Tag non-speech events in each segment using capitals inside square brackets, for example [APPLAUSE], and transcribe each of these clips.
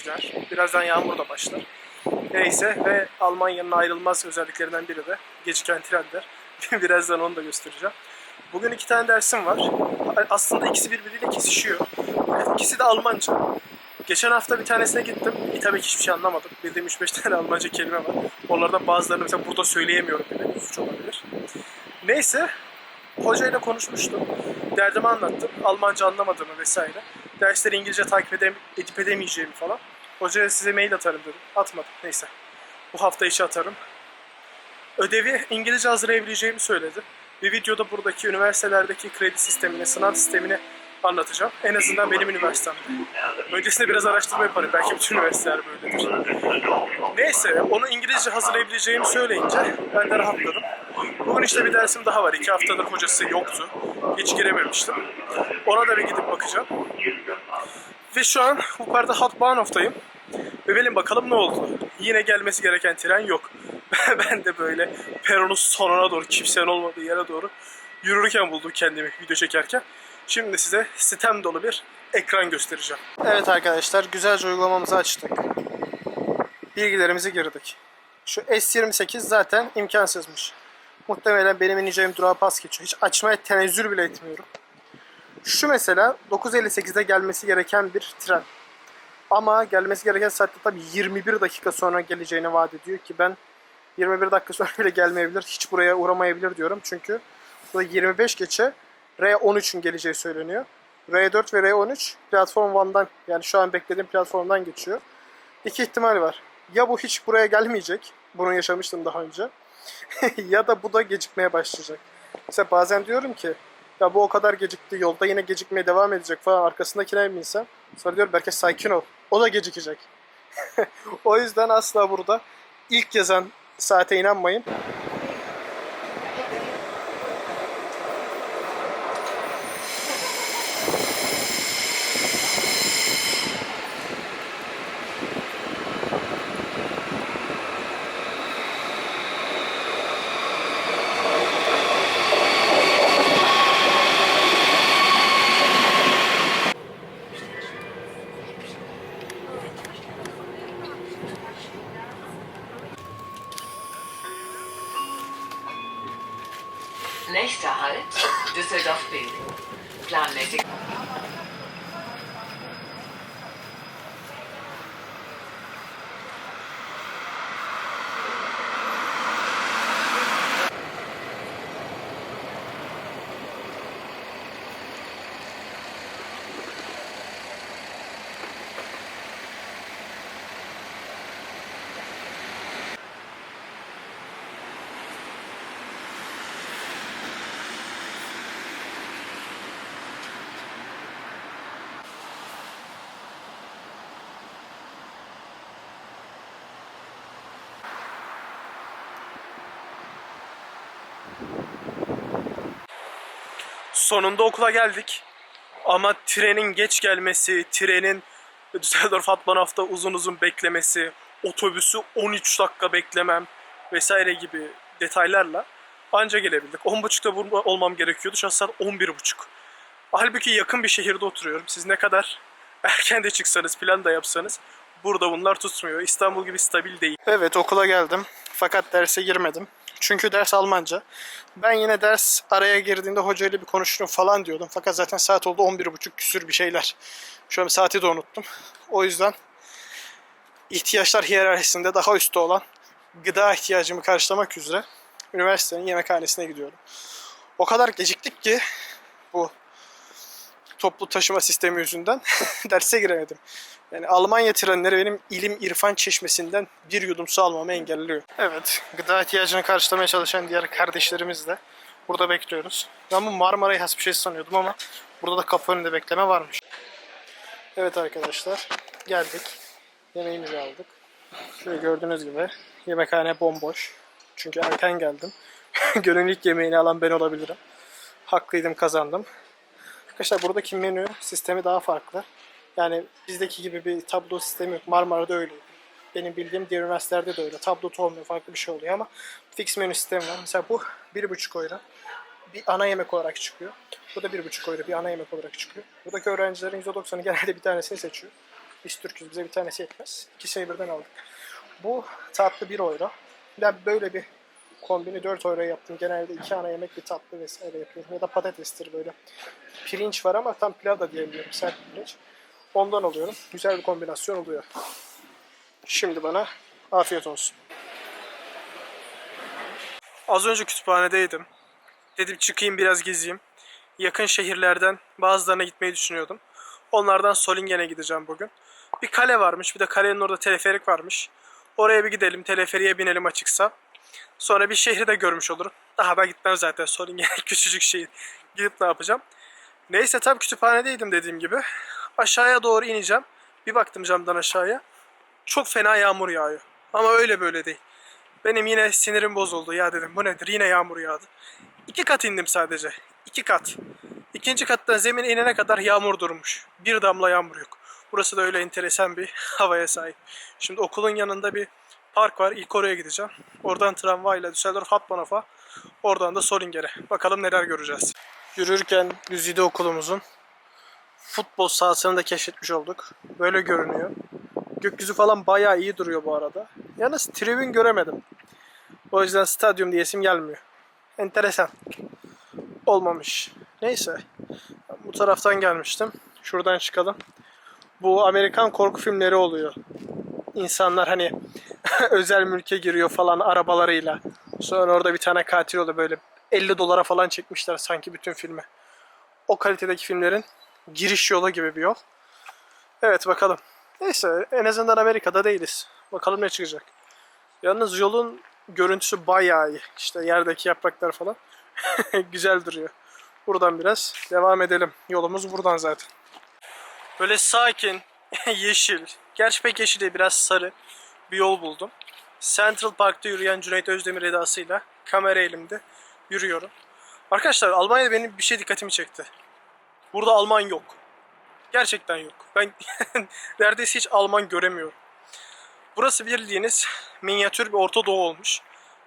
rüzgar. Birazdan yağmur da başlar. Neyse ve Almanya'nın ayrılmaz özelliklerinden biri de geciken trenler. [LAUGHS] Birazdan onu da göstereceğim. Bugün iki tane dersim var. Aslında ikisi birbiriyle kesişiyor. İkisi de Almanca. Geçen hafta bir tanesine gittim. Bir tabii ki hiçbir şey anlamadım. Bildiğim 3-5 tane Almanca kelime var. Onlardan bazılarını mesela burada söyleyemiyorum bile. Suç olabilir. Neyse. Hocayla konuşmuştum. Derdimi anlattım. Almanca anlamadığımı vesaire. Dersleri İngilizce takip edem edip edemeyeceğimi falan. Hocaya size mail atarım dedim. Atmadım. Neyse. Bu hafta içi atarım. Ödevi İngilizce hazırlayabileceğimi söyledi. Bir videoda buradaki üniversitelerdeki kredi sistemini, sınav sistemini anlatacağım. En azından benim üniversitemde. Öncesinde biraz araştırma yaparım. Belki bütün üniversiteler böyledir. Neyse, onu İngilizce hazırlayabileceğimi söyleyince ben de rahatladım. Bugün işte bir dersim daha var. İki haftadır hocası yoktu. Hiç girememiştim. Ona da bir gidip bakacağım. Ve şu an yukarıda Hauptbahnhof'tayım. Ve benim bakalım ne oldu. Yine gelmesi gereken tren yok. [LAUGHS] ben de böyle peronun sonuna doğru, kimsenin olmadığı yere doğru yürürken buldum kendimi video çekerken. Şimdi size sitem dolu bir ekran göstereceğim. Evet arkadaşlar güzelce uygulamamızı açtık. Bilgilerimizi girdik. Şu S28 zaten imkansızmış. Muhtemelen benim ineceğim durağa pas geçiyor. Hiç açmaya tenezzül bile etmiyorum. Şu mesela 9.58'de gelmesi gereken bir tren. Ama gelmesi gereken saatte tabii 21 dakika sonra geleceğini vaat ediyor ki ben 21 dakika sonra bile gelmeyebilir. Hiç buraya uğramayabilir diyorum. Çünkü burada 25 geçe R13'ün geleceği söyleniyor. R4 ve R13 platform 1'dan yani şu an beklediğim platformdan geçiyor. İki ihtimal var. Ya bu hiç buraya gelmeyecek. Bunu yaşamıştım daha önce. [LAUGHS] ya da bu da gecikmeye başlayacak. Mesela bazen diyorum ki ya bu o kadar gecikti yolda yine gecikmeye devam edecek falan arkasındakine mi binsem? Sonra diyorum belki sakin ol. O da gecikecek. [LAUGHS] o yüzden asla burada ilk yazan saate inanmayın. Sonunda okula geldik. Ama trenin geç gelmesi, trenin Düsseldorf Hauptbahnhof'ta uzun uzun beklemesi, otobüsü 13 dakika beklemem vesaire gibi detaylarla anca gelebildik. 10.30'da burada olmam gerekiyordu. Şu an saat 11.30. Halbuki yakın bir şehirde oturuyorum. Siz ne kadar [LAUGHS] erken de çıksanız, plan da yapsanız burada bunlar tutmuyor. İstanbul gibi stabil değil. Evet okula geldim. Fakat derse girmedim. Çünkü ders Almanca. Ben yine ders araya girdiğinde hocayla bir konuşurum falan diyordum. Fakat zaten saat oldu 11.30 küsür bir şeyler. Şu an saati de unuttum. O yüzden ihtiyaçlar hiyerarşisinde daha üstte olan gıda ihtiyacımı karşılamak üzere üniversitenin yemekhanesine gidiyorum. O kadar geciktik ki bu toplu taşıma sistemi yüzünden [LAUGHS] derse giremedim. Yani Almanya trenleri benim ilim irfan çeşmesinden bir yudum su almamı engelliyor. Evet, gıda ihtiyacını karşılamaya çalışan diğer kardeşlerimiz de burada bekliyoruz. Ben bu Marmara'yı has bir şey sanıyordum ama burada da kapı önünde bekleme varmış. Evet arkadaşlar, geldik. Yemeğimizi aldık. Şöyle gördüğünüz gibi yemekhane bomboş. Çünkü erken geldim. [LAUGHS] Gönül ilk yemeğini alan ben olabilirim. Haklıydım, kazandım. Arkadaşlar buradaki menü sistemi daha farklı. Yani bizdeki gibi bir tablo sistemi yok. Marmara'da öyle. Benim bildiğim diğer üniversitelerde de öyle. Tablo olmuyor. Farklı bir şey oluyor ama fix menü sistemi var. Mesela bu 1,5 euro. Bir ana yemek olarak çıkıyor. Bu da 1,5 euro bir ana yemek olarak çıkıyor. Buradaki öğrencilerin %90'ı genelde bir tanesini seçiyor. Biz Türk'üz. Bize bir tanesi yetmez. İkisini birden aldık. Bu tatlı 1 euro. Ben böyle bir kombini 4 euro yaptım. Genelde iki ana yemek bir tatlı vesaire yapıyorum. Ya da patatestir böyle. Pirinç var ama tam pilav da diyemiyorum. Sert pirinç. Ondan alıyorum. Güzel bir kombinasyon oluyor. Şimdi bana afiyet olsun. Az önce kütüphanedeydim. Dedim çıkayım biraz gezeyim. Yakın şehirlerden bazılarına gitmeyi düşünüyordum. Onlardan Solingen'e gideceğim bugün. Bir kale varmış. Bir de kalenin orada teleferik varmış. Oraya bir gidelim. Teleferiğe binelim açıksa. Sonra bir şehri de görmüş olurum. Daha ben gitmem zaten. Solingen [LAUGHS] küçücük şehir. Gidip ne yapacağım? Neyse tabii kütüphanedeydim dediğim gibi. Aşağıya doğru ineceğim. Bir baktım camdan aşağıya. Çok fena yağmur yağıyor. Ama öyle böyle değil. Benim yine sinirim bozuldu. Ya dedim bu nedir? Yine yağmur yağdı. İki kat indim sadece. İki kat. İkinci kattan zemine inene kadar yağmur durmuş. Bir damla yağmur yok. Burası da öyle enteresan bir [LAUGHS] havaya sahip. Şimdi okulun yanında bir park var. İlk oraya gideceğim. Oradan tramvayla Düsseldorf Hauptbahnhof'a. Oradan da Solingen'e. Bakalım neler göreceğiz. Yürürken Güzide okulumuzun futbol sahasını da keşfetmiş olduk. Böyle görünüyor. Gökyüzü falan bayağı iyi duruyor bu arada. Yalnız tribün göremedim. O yüzden stadyum diyesim gelmiyor. Enteresan. Olmamış. Neyse. Bu taraftan gelmiştim. Şuradan çıkalım. Bu Amerikan korku filmleri oluyor. İnsanlar hani [LAUGHS] özel mülke giriyor falan arabalarıyla. Sonra orada bir tane katil oluyor böyle 50 dolara falan çekmişler sanki bütün filmi. O kalitedeki filmlerin giriş yolu gibi bir yol. Evet bakalım. Neyse en azından Amerika'da değiliz. Bakalım ne çıkacak. Yalnız yolun görüntüsü bayağı iyi. İşte yerdeki yapraklar falan. [LAUGHS] Güzel duruyor. Buradan biraz devam edelim. Yolumuz buradan zaten. Böyle sakin, [LAUGHS] yeşil, gerçi pek yeşil değil biraz sarı bir yol buldum. Central Park'ta yürüyen Cüneyt Özdemir edasıyla kamera elimde yürüyorum. Arkadaşlar Almanya'da benim bir şey dikkatimi çekti. Burada Alman yok. Gerçekten yok. Ben [LAUGHS] neredeyse hiç Alman göremiyorum. Burası bildiğiniz minyatür bir Orta Doğu olmuş.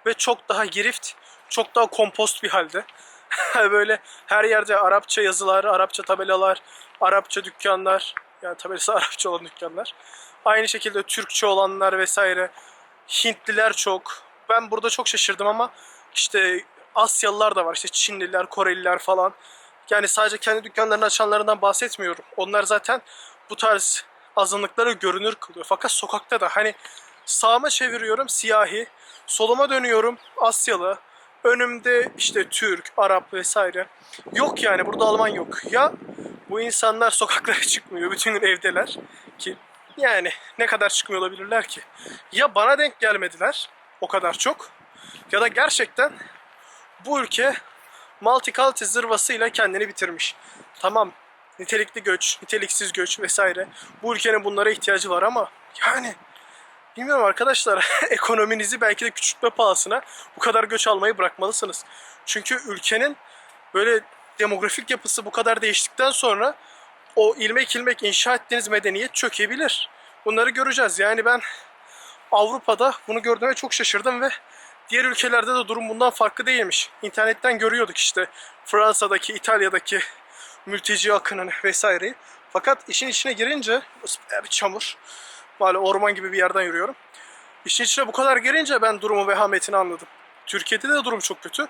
Ve çok daha girift, çok daha kompost bir halde. [LAUGHS] Böyle her yerde Arapça yazılar, Arapça tabelalar, Arapça dükkanlar. Yani tabelası [LAUGHS] Arapça olan dükkanlar. Aynı şekilde Türkçe olanlar vesaire. Hintliler çok. Ben burada çok şaşırdım ama işte Asyalılar da var. İşte Çinliler, Koreliler falan. Yani sadece kendi dükkanlarını açanlarından bahsetmiyorum. Onlar zaten bu tarz azınlıkları görünür kılıyor. Fakat sokakta da hani sağıma çeviriyorum siyahi, soluma dönüyorum Asyalı, önümde işte Türk, Arap vesaire. Yok yani burada Alman yok. Ya bu insanlar [LAUGHS] sokaklara çıkmıyor, bütün gün evdeler ki yani ne kadar çıkmıyor olabilirler ki? Ya bana denk gelmediler o kadar çok ya da gerçekten bu ülke multiculti zırvasıyla kendini bitirmiş. Tamam nitelikli göç, niteliksiz göç vesaire. Bu ülkenin bunlara ihtiyacı var ama yani bilmiyorum arkadaşlar [LAUGHS] ekonominizi belki de küçültme pahasına bu kadar göç almayı bırakmalısınız. Çünkü ülkenin böyle demografik yapısı bu kadar değiştikten sonra o ilmek ilmek inşa ettiğiniz medeniyet çökebilir. Bunları göreceğiz. Yani ben Avrupa'da bunu gördüğüme çok şaşırdım ve diğer ülkelerde de durum bundan farklı değilmiş. İnternetten görüyorduk işte Fransa'daki, İtalya'daki mülteci akının vesaireyi. Fakat işin içine girince bir çamur. Böyle orman gibi bir yerden yürüyorum. İşin içine bu kadar girince ben durumu vehametini anladım. Türkiye'de de durum çok kötü.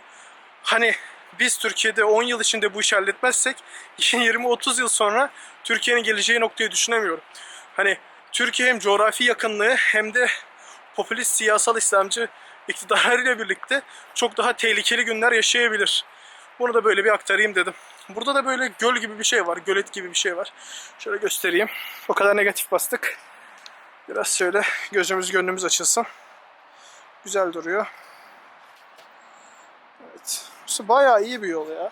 Hani biz Türkiye'de 10 yıl içinde bu işi halletmezsek [LAUGHS] 20-30 yıl sonra Türkiye'nin geleceği noktayı düşünemiyorum. Hani Türkiye hem coğrafi yakınlığı hem de popülist siyasal İslamcı iktidarlarıyla birlikte çok daha tehlikeli günler yaşayabilir. Bunu da böyle bir aktarayım dedim. Burada da böyle göl gibi bir şey var, gölet gibi bir şey var. Şöyle göstereyim. O kadar negatif bastık. Biraz şöyle gözümüz gönlümüz açılsın. Güzel duruyor. Evet. Burası bayağı iyi bir yol ya.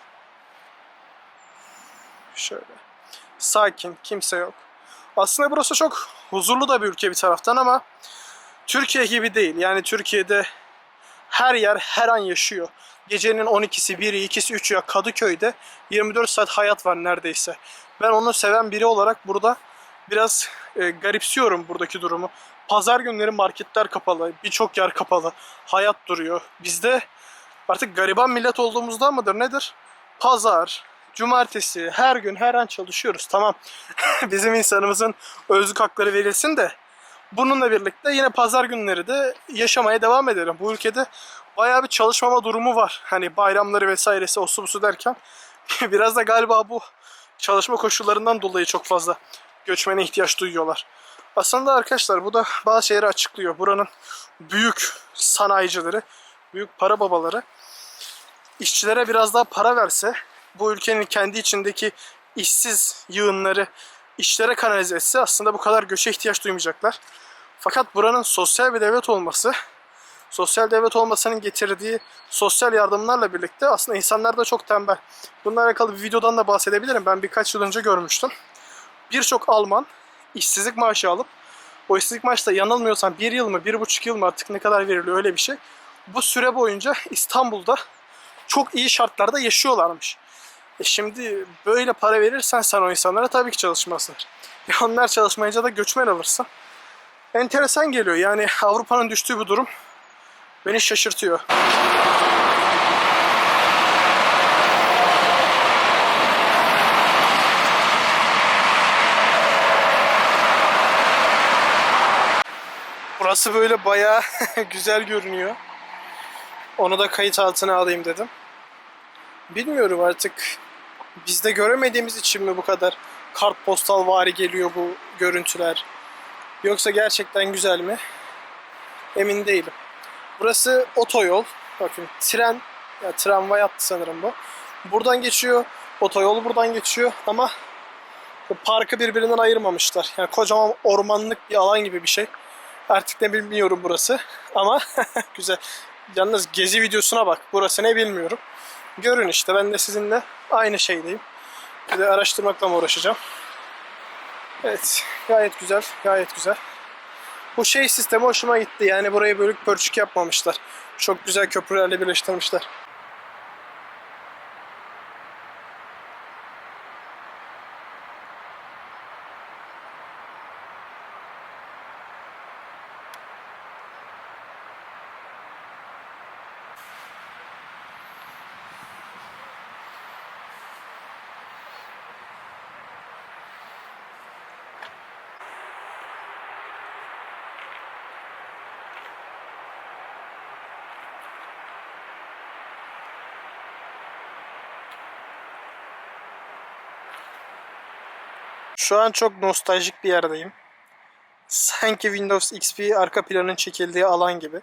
Şöyle. Sakin, kimse yok. Aslında burası çok huzurlu da bir ülke bir taraftan ama Türkiye gibi değil. Yani Türkiye'de her yer her an yaşıyor. Gecenin 12'si, 1'i, 2'si, 3'ü ya Kadıköy'de 24 saat hayat var neredeyse. Ben onu seven biri olarak burada biraz e, garipsiyorum buradaki durumu. Pazar günleri marketler kapalı, birçok yer kapalı, hayat duruyor. Bizde artık gariban millet olduğumuzdan mıdır nedir? Pazar, cumartesi her gün her an çalışıyoruz. Tamam. [LAUGHS] Bizim insanımızın özlük hakları verilsin de bununla birlikte yine pazar günleri de yaşamaya devam edelim. Bu ülkede bayağı bir çalışmama durumu var. Hani bayramları vesairesi o su bu su derken [LAUGHS] biraz da galiba bu çalışma koşullarından dolayı çok fazla göçmene ihtiyaç duyuyorlar. Aslında arkadaşlar bu da bazı şeyleri açıklıyor. Buranın büyük sanayicileri, büyük para babaları işçilere biraz daha para verse, bu ülkenin kendi içindeki işsiz yığınları işlere kanalize etse aslında bu kadar göçe ihtiyaç duymayacaklar. Fakat buranın sosyal bir devlet olması, sosyal devlet olmasının getirdiği sosyal yardımlarla birlikte aslında insanlar da çok tembel. Bununla alakalı bir videodan da bahsedebilirim. Ben birkaç yıl önce görmüştüm. Birçok Alman işsizlik maaşı alıp o işsizlik maaşı da yanılmıyorsam bir yıl mı, bir buçuk yıl mı artık ne kadar veriliyor öyle bir şey. Bu süre boyunca İstanbul'da çok iyi şartlarda yaşıyorlarmış. E şimdi böyle para verirsen sen o insanlara tabii ki çalışmazlar. [LAUGHS] E onlar çalışmayınca da göçmen alırsın. Enteresan geliyor yani Avrupa'nın düştüğü bu durum beni şaşırtıyor. Burası böyle bayağı [LAUGHS] güzel görünüyor. Onu da kayıt altına alayım dedim. Bilmiyorum artık bizde göremediğimiz için mi bu kadar kartpostal vari geliyor bu görüntüler. Yoksa gerçekten güzel mi? Emin değilim. Burası otoyol. Bakın tren, ya tramvay hattı sanırım bu. Buradan geçiyor. Otoyol buradan geçiyor ama bu parkı birbirinden ayırmamışlar. Yani kocaman ormanlık bir alan gibi bir şey. Artık ne bilmiyorum burası ama [LAUGHS] güzel. Yalnız gezi videosuna bak. Burası ne bilmiyorum. Görün işte ben de sizinle aynı şeydeyim. Bir de araştırmakla mı uğraşacağım? Evet. Gayet güzel. Gayet güzel. Bu şey sistemi hoşuma gitti. Yani burayı bölük pörçük yapmamışlar. Çok güzel köprülerle birleştirmişler. Şu an çok nostaljik bir yerdeyim. Sanki Windows XP arka planın çekildiği alan gibi.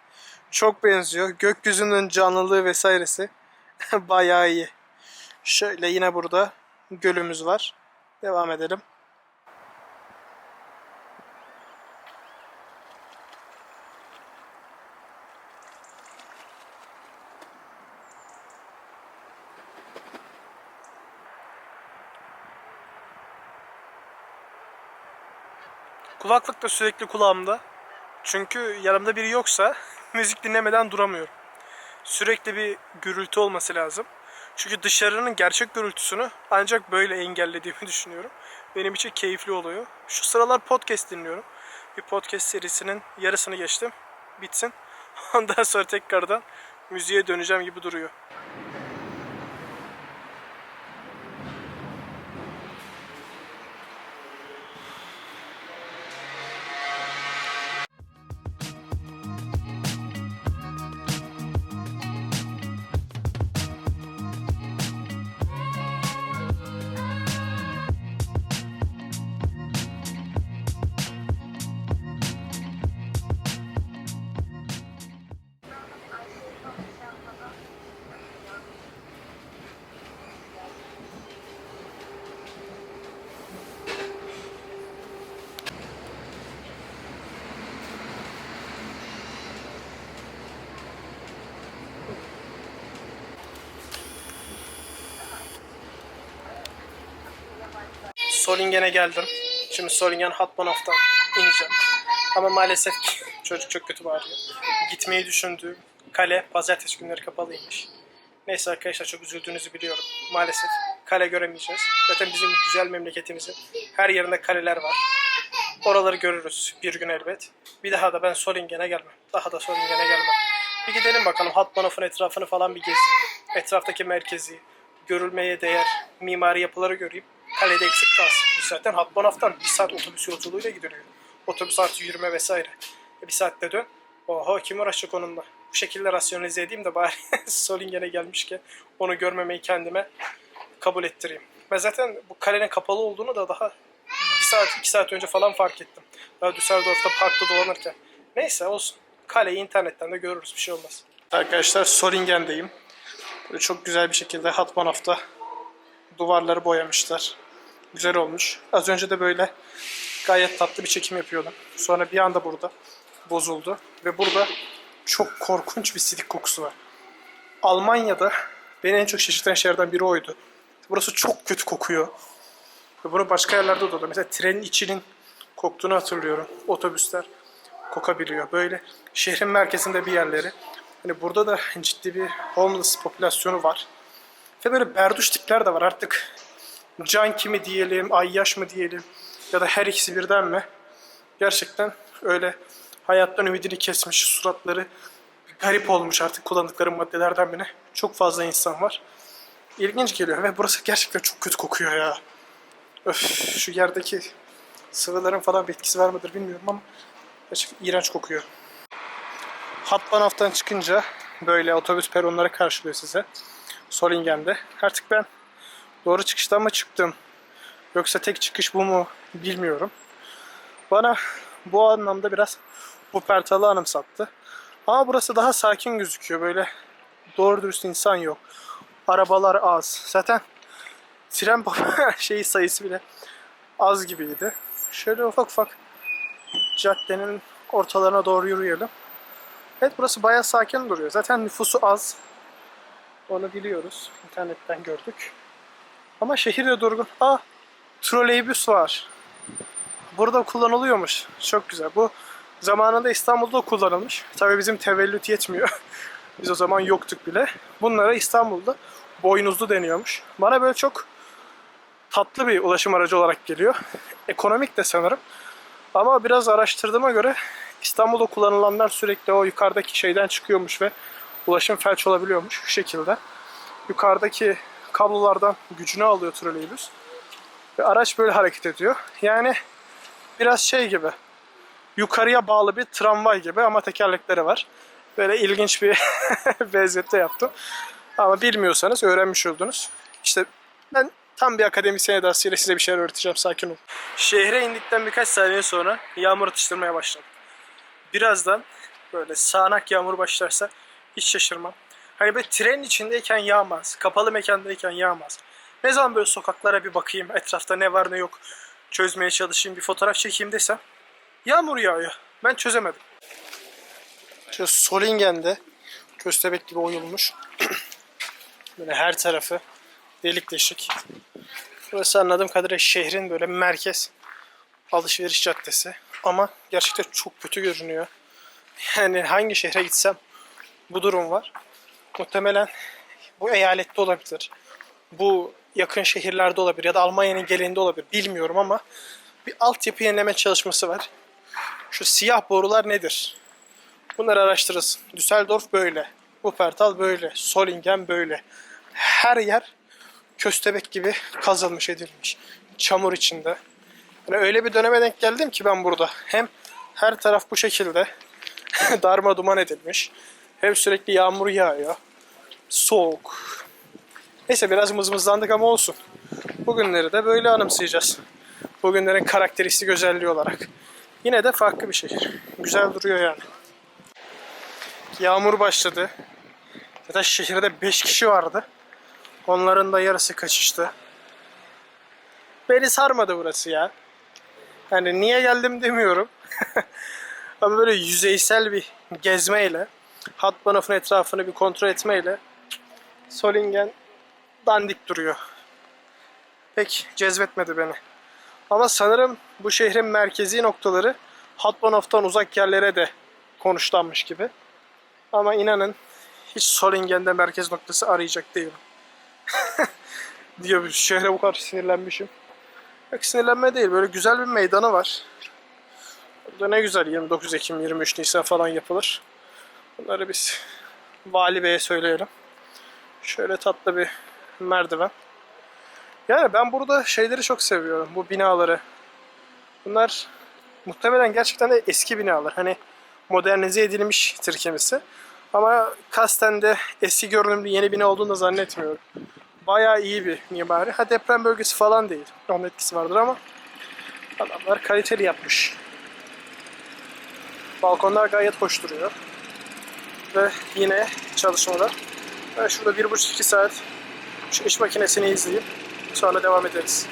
Çok benziyor. Gökyüzünün canlılığı vesairesi [LAUGHS] bayağı iyi. Şöyle yine burada gölümüz var. Devam edelim. Kulaklık da sürekli kulağımda. Çünkü yanımda biri yoksa [LAUGHS] müzik dinlemeden duramıyorum. Sürekli bir gürültü olması lazım. Çünkü dışarının gerçek gürültüsünü ancak böyle engellediğimi [LAUGHS] düşünüyorum. Benim için keyifli oluyor. Şu sıralar podcast dinliyorum. Bir podcast serisinin yarısını geçtim. Bitsin. [LAUGHS] Ondan sonra tekrardan müziğe döneceğim gibi duruyor. Solingen'e geldim. Şimdi Solingen Hatmanov'tan ineceğim. Ama maalesef çocuk çok kötü bağırıyor. Gitmeyi düşündüğüm kale pazartesi günleri kapalıymış. Neyse arkadaşlar çok üzüldüğünüzü biliyorum. Maalesef kale göremeyeceğiz. Zaten bizim güzel memleketimizin her yerinde kaleler var. Oraları görürüz bir gün elbet. Bir daha da ben Solingen'e gelmem. Daha da Solingen'e gelmem. Bir gidelim bakalım Hatmanov'un etrafını falan bir gezeyim. Etraftaki merkezi, görülmeye değer mimari yapıları göreyim. Kalede eksik kalsın. Zaten Hatmanaf'tan bir saat otobüs yolculuğuyla gidiyor. Otobüs artı yürüme vesaire. E bir saatte dön. Oho kim uğraşacak onunla? Bu şekilde rasyonelize edeyim de bari [LAUGHS] Solingen'e gelmişken onu görmemeyi kendime kabul ettireyim. Ben zaten bu kalenin kapalı olduğunu da daha bir saat iki saat önce falan fark ettim. Daha Düsseldorf'ta parkta dolanırken. Neyse olsun. Kaleyi internetten de görürüz bir şey olmaz. Arkadaşlar Solingen'deyim. Böyle çok güzel bir şekilde Hatmanaf'ta duvarları boyamışlar. Güzel olmuş. Az önce de böyle gayet tatlı bir çekim yapıyordum. Sonra bir anda burada bozuldu. Ve burada çok korkunç bir silik kokusu var. Almanya'da beni en çok şaşırtan şeylerden biri oydu. Burası çok kötü kokuyor. Ve bunu başka yerlerde de oluyor. Mesela trenin içinin koktuğunu hatırlıyorum. Otobüsler kokabiliyor. Böyle şehrin merkezinde bir yerleri. Hani burada da ciddi bir homeless popülasyonu var. Ve böyle berduş tipler de var artık. Can kimi diyelim, ayyaş mı diyelim ya da her ikisi birden mi? Gerçekten öyle hayattan ümidini kesmiş suratları garip olmuş artık kullandıkları maddelerden biri. Çok fazla insan var. İlginç geliyor ve burası gerçekten çok kötü kokuyor ya. Öf, şu yerdeki sıvıların falan bir etkisi var mıdır bilmiyorum ama gerçekten iğrenç kokuyor. Hatbanaf'tan çıkınca böyle otobüs peronları karşılıyor size. Solingen'de. Artık ben doğru çıkıştan mı çıktım? Yoksa tek çıkış bu mu bilmiyorum. Bana bu anlamda biraz Wuppertal'ı anımsattı. Ama burası daha sakin gözüküyor. Böyle doğru dürüst insan yok. Arabalar az. Zaten tren [LAUGHS] şeyi sayısı bile az gibiydi. Şöyle ufak ufak caddenin ortalarına doğru yürüyelim. Evet burası bayağı sakin duruyor. Zaten nüfusu az. Onu biliyoruz. İnternetten gördük. Ama şehir de durgun. Aa, troleybüs var. Burada kullanılıyormuş. Çok güzel. Bu zamanında İstanbul'da kullanılmış. Tabii bizim tevellüt yetmiyor. [LAUGHS] Biz o zaman yoktuk bile. Bunlara İstanbul'da boynuzlu deniyormuş. Bana böyle çok tatlı bir ulaşım aracı olarak geliyor. Ekonomik de sanırım. Ama biraz araştırdığıma göre İstanbul'da kullanılanlar sürekli o yukarıdaki şeyden çıkıyormuş ve ulaşım felç olabiliyormuş şu şekilde. Yukarıdaki kablolardan gücünü alıyor troleybüs. Ve araç böyle hareket ediyor. Yani biraz şey gibi. Yukarıya bağlı bir tramvay gibi ama tekerlekleri var. Böyle ilginç bir [LAUGHS] benzette yaptım. Ama bilmiyorsanız öğrenmiş oldunuz. İşte ben tam bir akademisyen edasıyla size bir şeyler öğreteceğim. Sakin olun. Şehre indikten birkaç saniye sonra yağmur atıştırmaya başladı. Birazdan böyle sağanak yağmur başlarsa hiç şaşırmam. Hani böyle trenin içindeyken yağmaz, kapalı mekandayken yağmaz. Ne zaman böyle sokaklara bir bakayım, etrafta ne var ne yok çözmeye çalışayım, bir fotoğraf çekeyim desem yağmur yağıyor. Ben çözemedim. Şu Solingen'de köstebek gibi oyulmuş. [CLEARS THROAT] böyle her tarafı delik deşik. Burası anladığım kadarıyla şehrin böyle merkez alışveriş caddesi. Ama gerçekten çok kötü görünüyor. Yani hangi şehre gitsem bu durum var. Muhtemelen bu eyalette olabilir. Bu yakın şehirlerde olabilir ya da Almanya'nın gelinde olabilir. Bilmiyorum ama bir altyapı yenileme çalışması var. Şu siyah borular nedir? Bunları araştırırız. Düsseldorf böyle. Wuppertal böyle. Solingen böyle. Her yer köstebek gibi kazılmış edilmiş. Çamur içinde. Yani öyle bir döneme denk geldim ki ben burada. Hem her taraf bu şekilde [LAUGHS] darma duman edilmiş. Hem sürekli yağmur yağıyor. Soğuk. Neyse biraz mızmızlandık ama olsun. Bugünleri de böyle anımsayacağız. Bugünlerin karakteristik özelliği olarak. Yine de farklı bir şehir. Güzel duruyor yani. Yağmur başladı. Zaten şehirde 5 kişi vardı. Onların da yarısı kaçıştı. Beni sarmadı burası ya. Yani niye geldim demiyorum. [LAUGHS] Ama böyle yüzeysel bir gezmeyle, Hatbanov'un etrafını bir kontrol etmeyle Solingen dandik duruyor. Pek cezbetmedi beni. Ama sanırım bu şehrin merkezi noktaları Hatbanov'tan uzak yerlere de konuşlanmış gibi. Ama inanın hiç Solingen'de merkez noktası arayacak değilim. [LAUGHS] diyor bir şehre bu kadar sinirlenmişim. Yok sinirlenme değil. Böyle güzel bir meydanı var. Burada ne güzel 29 Ekim, 23 Nisan falan yapılır. Bunları biz Vali Bey'e söyleyelim. Şöyle tatlı bir merdiven. Yani ben burada şeyleri çok seviyorum. Bu binaları. Bunlar muhtemelen gerçekten de eski binalar. Hani modernize edilmiştir kimisi. Ama kasten de eski görünümlü yeni bina olduğunu da zannetmiyorum. Bayağı iyi bir mimari. Ha deprem bölgesi falan değil. Onun etkisi vardır ama adamlar kaliteli yapmış. Balkonlar gayet hoş duruyor. Ve yine çalışmalar. Ben şurada bir buçuk iki saat şu iş makinesini izleyip sonra devam ederiz.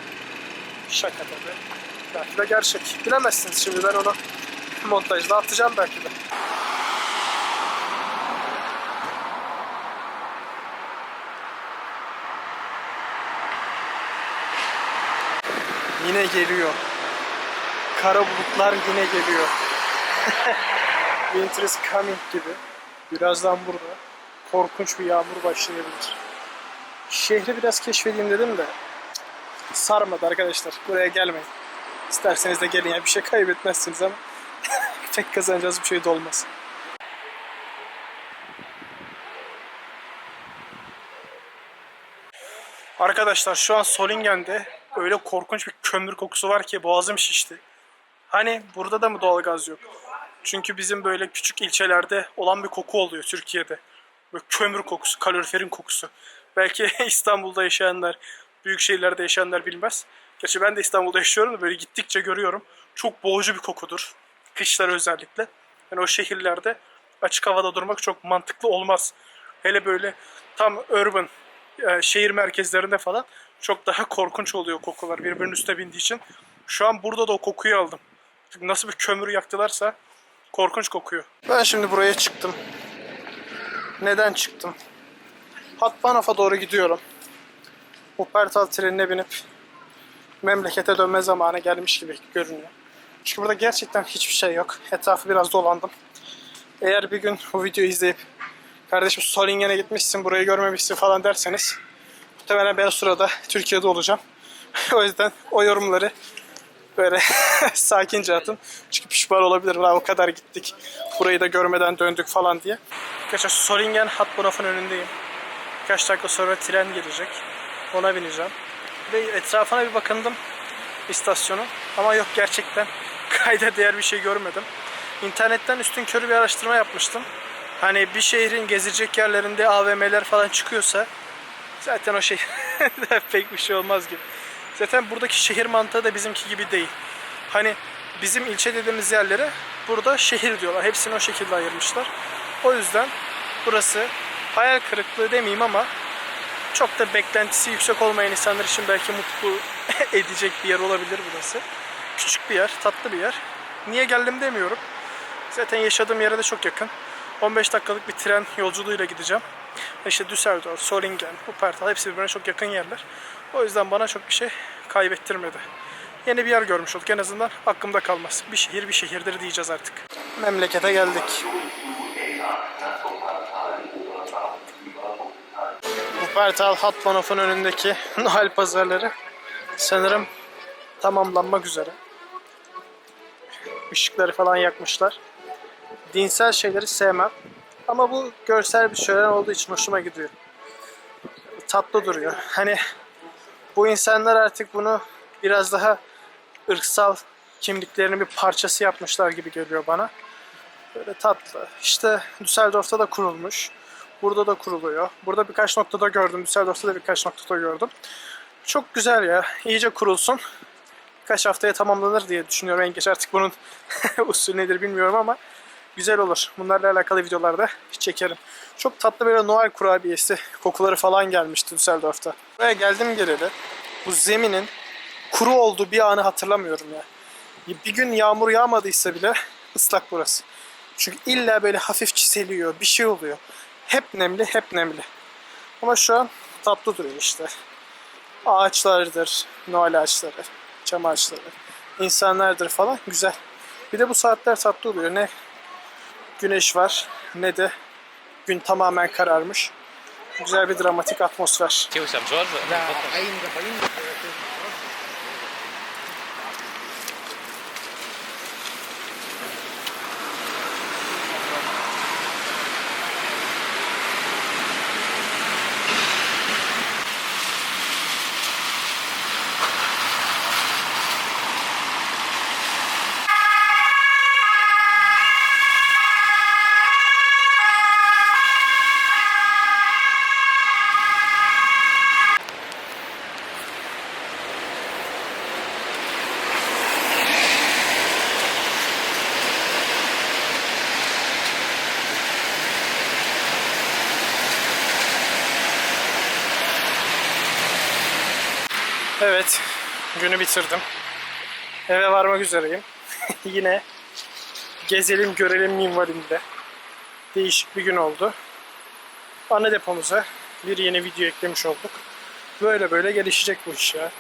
Şaka tabii. Belki de gerçek. Bilemezsiniz şimdi ben onu montajda atacağım belki de. Yine geliyor. Kara bulutlar yine geliyor. [LAUGHS] Winter is coming gibi. Birazdan burada korkunç bir yağmur başlayabilir. Şehri biraz keşfedeyim dedim de sarmadı arkadaşlar. Buraya gelmeyin. İsterseniz de gelin ya bir şey kaybetmezsiniz ama [LAUGHS] tek kazanacağız bir şey de olmaz. Arkadaşlar şu an Solingen'de öyle korkunç bir kömür kokusu var ki boğazım şişti. Hani burada da mı doğalgaz yok? Çünkü bizim böyle küçük ilçelerde olan bir koku oluyor Türkiye'de. Böyle kömür kokusu, kaloriferin kokusu. Belki [LAUGHS] İstanbul'da yaşayanlar, büyük şehirlerde yaşayanlar bilmez. Gerçi ben de İstanbul'da yaşıyorum da böyle gittikçe görüyorum. Çok boğucu bir kokudur. Kışları özellikle. Yani o şehirlerde açık havada durmak çok mantıklı olmaz. Hele böyle tam urban e, şehir merkezlerinde falan çok daha korkunç oluyor kokular birbirinin üstüne bindiği için. Şu an burada da o kokuyu aldım. Nasıl bir kömür yaktılarsa korkunç kokuyor. Ben şimdi buraya çıktım. Neden çıktım? Hatbanaf'a doğru gidiyorum. Wuppertal trenine binip memlekete dönme zamanı gelmiş gibi görünüyor. Çünkü burada gerçekten hiçbir şey yok. Etrafı biraz dolandım. Eğer bir gün bu videoyu izleyip kardeşim Solingen'e gitmişsin burayı görmemişsin falan derseniz muhtemelen ben sırada Türkiye'de olacağım. [LAUGHS] o yüzden o yorumları böyle [LAUGHS] sakince atın. Çünkü pişman olabilirim. "Lan o kadar gittik. Burayı da görmeden döndük falan diye. Arkadaşlar Solingen Hatbanaf'ın önündeyim. Birkaç dakika sonra tren gelecek. Ona bineceğim. Ve etrafına bir bakındım istasyonu. Ama yok gerçekten [LAUGHS] kayda değer bir şey görmedim. İnternetten üstün körü bir araştırma yapmıştım. Hani bir şehrin gezilecek yerlerinde AVM'ler falan çıkıyorsa zaten o şey [LAUGHS] pek bir şey olmaz gibi. Zaten buradaki şehir mantığı da bizimki gibi değil. Hani bizim ilçe dediğimiz yerlere burada şehir diyorlar. Hepsini o şekilde ayırmışlar. O yüzden burası hayal kırıklığı demeyeyim ama çok da beklentisi yüksek olmayan insanlar için belki mutlu [LAUGHS] edecek bir yer olabilir burası. Küçük bir yer, tatlı bir yer. Niye geldim demiyorum. Zaten yaşadığım yere de çok yakın. 15 dakikalık bir tren yolculuğuyla gideceğim. İşte Düsseldorf, Solingen, Wuppertal hepsi birbirine çok yakın yerler. O yüzden bana çok bir şey kaybettirmedi. Yeni bir yer görmüş olduk. En azından aklımda kalmaz. Bir şehir bir şehirdir diyeceğiz artık. Memlekete geldik. Wuppertal Hatbahnhof'un önündeki [LAUGHS] Noel pazarları sanırım tamamlanmak üzere. Işıkları falan yakmışlar. Dinsel şeyleri sevmem. Ama bu görsel bir şölen olduğu için hoşuma gidiyor. Tatlı duruyor. Hani bu insanlar artık bunu biraz daha ırksal kimliklerinin bir parçası yapmışlar gibi geliyor bana. Böyle tatlı. İşte Düsseldorf'ta da kurulmuş. Burada da kuruluyor. Burada birkaç noktada gördüm. Düsseldorf'ta da birkaç noktada gördüm. Çok güzel ya. İyice kurulsun. Birkaç haftaya tamamlanır diye düşünüyorum. En geç artık bunun [LAUGHS] usulü nedir bilmiyorum ama güzel olur. Bunlarla alakalı videolarda çekerim. Çok tatlı böyle Noel kurabiyesi kokuları falan gelmişti Düsseldorf'ta. Buraya geldim geleli. Bu zeminin kuru olduğu bir anı hatırlamıyorum ya. Bir gün yağmur yağmadıysa bile ıslak burası. Çünkü illa böyle hafif çiseliyor, bir şey oluyor. Hep nemli, hep nemli. Ama şu an tatlı duruyor işte. Ağaçlardır, Noel ağaçları, çam ağaçları, insanlardır falan güzel. Bir de bu saatler tatlı oluyor. Ne güneş var ne de gün tamamen kararmış. Güzel bir dramatik atmosfer. Evet, günü bitirdim. Eve varmak üzereyim. [LAUGHS] Yine gezelim görelim minvalinde. Değişik bir gün oldu. Ana depomuza bir yeni video eklemiş olduk. Böyle böyle gelişecek bu iş ya.